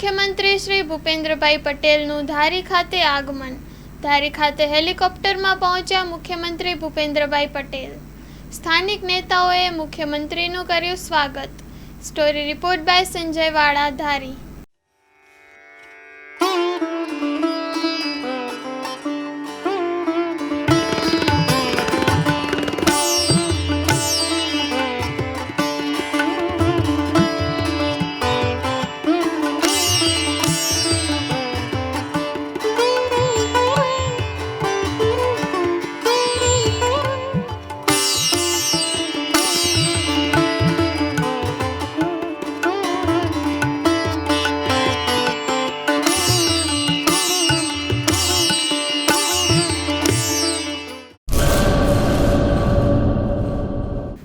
મુખ્યમંત્રી શ્રી ભૂપેન્દ્રભાઈ પટેલનું ધારી ખાતે આગમન. ધારી ખાતે હેલિકોપ્ટરમાં પહોંચ્યા મુખ્યમંત્રી ભૂપેન્દ્રભાઈ પટેલ. સ્થાનિક નેતાઓએ મુખ્યમંત્રીનું કર્યું સ્વાગત. સ્ટોરી રિપોર્ટ બાય સંજય વાળા, ધારી.